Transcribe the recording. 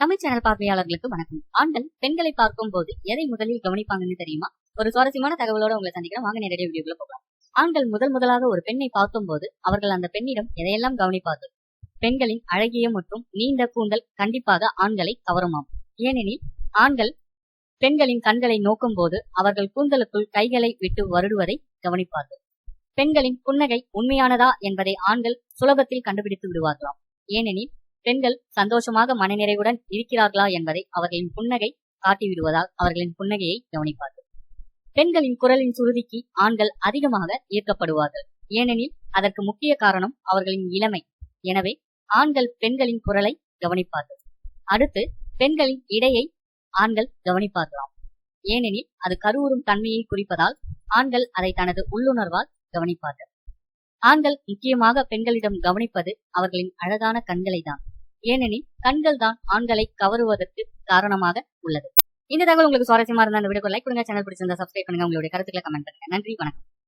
Tamil channel பார்வையாளர்களுக்கு வணக்கம். ஆண்கள் பெண்களை பார்க்கும் போது எதை முதலில் கவனிப்பாங்கன்னு தெரியுமா? ஒரு சுவாரஸ்யமான தகவலோட உங்களை சந்திக்கிறேன். வாங்க நேரடியாக வீடியோக்குள்ள போகலாம். ஆண்கள் முதல் முதலாக ஒரு பெண்ணை பார்க்கும் போது அவர்கள் அந்த பெண்ணிடம் எதையெல்லாம் கவனிப்பார்கள்? பெண்களின் அழகிய மற்றும் நீண்ட கூந்தல் கண்டிப்பாக ஆண்களை கவருமாம். ஏனெனில் ஆண்கள் பெண்களின் கண்களை நோக்கும் போது அவர்கள் கூந்தலுக்குள் கைகளை விட்டு வருடுவதை கவனிப்பார்கள். பெண்களின் புன்னகை உண்மையானதா என்பதை ஆண்கள் சுலபத்தில் கண்டுபிடித்து விடுவார்களாம். ஏனெனில் பெண்கள் சந்தோஷமாக மனநிறைவுடன் இருக்கிறார்களா என்பதை அவர்களின் புன்னகை காட்டிவிடுவதால் அவர்களின் புன்னகையை கவனிப்பார்கள். பெண்களின் குரலின் சுருதிக்கு ஆண்கள் அதிகமாக ஈர்க்கப்படுவார்கள் ஏனெனில் அதற்கு முக்கிய காரணம் அவர்களின் இளமை. எனவே ஆண்கள் பெண்களின் குரலை கவனிப்பார்கள். அடுத்து பெண்களின் இடையை ஆண்கள் கவனிப்பார்களாம். ஏனெனில் அது கருவுறும் தன்மையை குறிப்பதால் ஆண்கள் அதை தனது உள்ளுணர்வால் கவனிப்பார்கள். ஆண்கள் முக்கியமாக பெண்களிடம் கவனிப்பது அவர்களின் அழகான கண்களை தான் ஏனெனில் கண்கள் தான் ஆண்களை கவருவதற்கு காரணமாக உள்ளது. இந்த தகவல் உங்களுக்கு சுவாரஸ்யமா இருந்தா இந்த வீடியோ லைக் பண்ணுங்க சேனல் பிடிச்சிருந்தா சப்ஸ்கிரைப் பண்ணுங்க. உங்களுடைய கருத்துக்களை கமெண்ட் பண்ணுங்க. நன்றி. வணக்கம்.